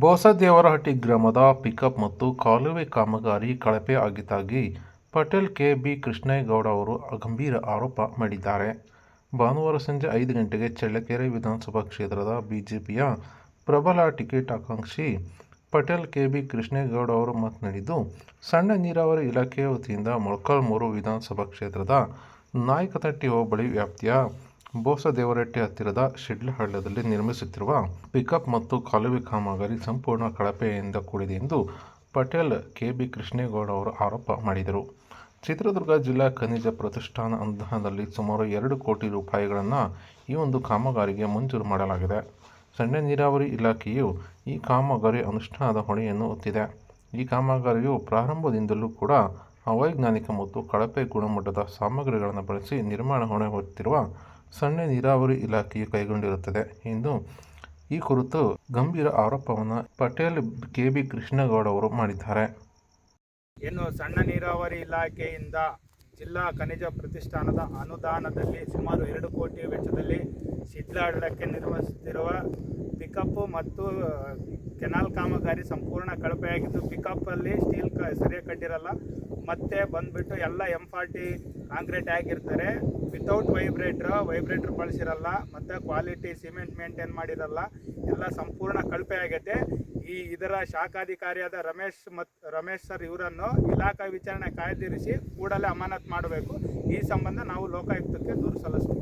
ಬೋಸದೇವರಹಟ್ಟಿ ಗ್ರಾಮದ ಪಿಕಪ್ ಮತ್ತು ಕಾಲುವೆ ಕಾಮಗಾರಿ ಕಳಪೆ ಆಗಿದ್ದಾಗಿ ಪಟೇಲ್ ಕೆ. ಬಿ. ಕೃಷ್ಣೇಗೌಡ ಅವರು ಗಂಭೀರ ಆರೋಪ ಮಾಡಿದ್ದಾರೆ. ಭಾನುವಾರ ಸಂಜೆ ಐದು ಗಂಟೆಗೆ ಚಳ್ಳಕೆರೆ ವಿಧಾನಸಭಾ ಕ್ಷೇತ್ರದ ಬಿಜೆಪಿಯ ಪ್ರಬಲ ಟಿಕೆಟ್ ಆಕಾಂಕ್ಷಿ ಪಟೇಲ್ ಕೆ. ಬಿ. ಕೃಷ್ಣೇಗೌಡ ಅವರು ಮಾತನಾಡಿದ್ದು, ಸಣ್ಣ ನೀರಾವರಿ ಇಲಾಖೆಯ ವತಿಯಿಂದ ಮೊಳಕಾಲ್ಮೂರು ವಿಧಾನಸಭಾ ಕ್ಷೇತ್ರದ ನಾಯಕನಹಟ್ಟಿ ಹೋಬಳಿ ವ್ಯಾಪ್ತಿಯ ಬೋಸದೇವರಹಟ್ಟಿ ಹತ್ತಿರದ ಶಿಡ್ಲಹಳ್ಳದಲ್ಲಿ ನಿರ್ಮಿಸುತ್ತಿರುವ ಪಿಕಪ್ ಮತ್ತು ಕಾಲುವೆ ಕಾಮಗಾರಿ ಸಂಪೂರ್ಣ ಕಳಪೆಯಿಂದ ಕೂಡಿದೆ ಎಂದು ಪಟೇಲ್ ಕೆ ಬಿ ಕೃಷ್ಣೇಗೌಡ ಅವರು ಆರೋಪ ಮಾಡಿದರು. ಚಿತ್ರದುರ್ಗ ಜಿಲ್ಲಾ ಖನಿಜ ಪ್ರತಿಷ್ಠಾನ ಅನುದಾನದಲ್ಲಿ ಸುಮಾರು ಎರಡು ಕೋಟಿ ರೂಪಾಯಿಗಳನ್ನು ಈ ಒಂದು ಕಾಮಗಾರಿಗೆ ಮಂಜೂರು ಮಾಡಲಾಗಿದೆ. ಸಣ್ಣ ನೀರಾವರಿ ಇಲಾಖೆಯು ಈ ಕಾಮಗಾರಿ ಅನುಷ್ಠಾನದ ಹೊಣೆಯನ್ನು ಹೊತ್ತಿದೆ. ಈ ಕಾಮಗಾರಿಯು ಪ್ರಾರಂಭದಿಂದಲೂ ಕೂಡ ಅವೈಜ್ಞಾನಿಕ ಮತ್ತು ಕಳಪೆ ಗುಣಮಟ್ಟದ ಸಾಮಗ್ರಿಗಳನ್ನು ಬಳಸಿ ನಿರ್ಮಾಣ ಹೊಣೆ ಹೊತ್ತಿರುವ ಸಣ್ಣ ನೀರಾವರಿ ಇಲಾಖೆಯು ಕೈಗೊಂಡಿರುತ್ತದೆ. ಎಂದು ಈ ಕುರಿತು ಗಂಭೀರ ಆರೋಪವನ್ನು ಪಟೇಲ್ ಕೆ. ಬಿ. ಕೃಷ್ಣಗೌಡ ಅವರು ಮಾಡಿದ್ದಾರೆ. ಏನು ಸಣ್ಣ ನೀರಾವರಿ ಇಲಾಖೆಯಿಂದ ಜಿಲ್ಲಾ ಖನಿಜ ಪ್ರತಿಷ್ಠಾನದ ಅನುದಾನದಲ್ಲಿ ಸುಮಾರು ಎರಡು ಕೋಟಿ ವೆಚ್ಚದಲ್ಲಿ ಶಿಡ್ಲಹಳ್ಳಕ್ಕೆ ನಿರ್ಮಿಸುತ್ತಿರುವ ಪಿಕಪ್ ಮತ್ತು ಕೆನಾಲ್ ಕಾಮಗಾರಿ ಸಂಪೂರ್ಣ ಕಳಪೆಯಾಗಿದ್ದು ಪಿಕಪ್ಪಲ್ಲಿ ಸ್ಟೀಲ್ ಸರಿಯಾಗಿ ಕಟ್ಟಿರಲ್ಲ ಮತ್ತೆ ಬಂದುಬಿಟ್ಟು ಎಲ್ಲ ಎಂ ಫಾರ್ಟಿ ಕಾಂಕ್ರೀಟ್ ಆಗಿರ್ತಾರೆ ವಿತೌಟ್ ವೈಬ್ರೇಟ್ರ್ ವೈಬ್ರೇಟ್ರ್ ಬಳಸಿರಲ್ಲ, ಮತ್ತು ಕ್ವಾಲಿಟಿ ಸಿಮೆಂಟ್ ಮೇಂಟೈನ್ ಮಾಡಿರಲ್ಲ, ಎಲ್ಲ ಸಂಪೂರ್ಣ ಕಳಪೆ ಆಗೈತೆ. ಈ ಇದರ ಶಾಖಾಧಿಕಾರಿಯಾದ ರಮೇಶ್ ಮತ್, ರಮೇಶ್ ಸರ್ ಇವರನ್ನು ಇಲಾಖಾ ವಿಚಾರಣೆ ಕಾಯ್ದಿರಿಸಿ ಕೂಡಲೇ ಅಮಾನತ್ ಮಾಡಬೇಕು. ಈ ಸಂಬಂಧ ನಾವು ಲೋಕಾಯುಕ್ತಕ್ಕೆ ದೂರು ಸಲ್ಲಿಸ್ತೀವಿ.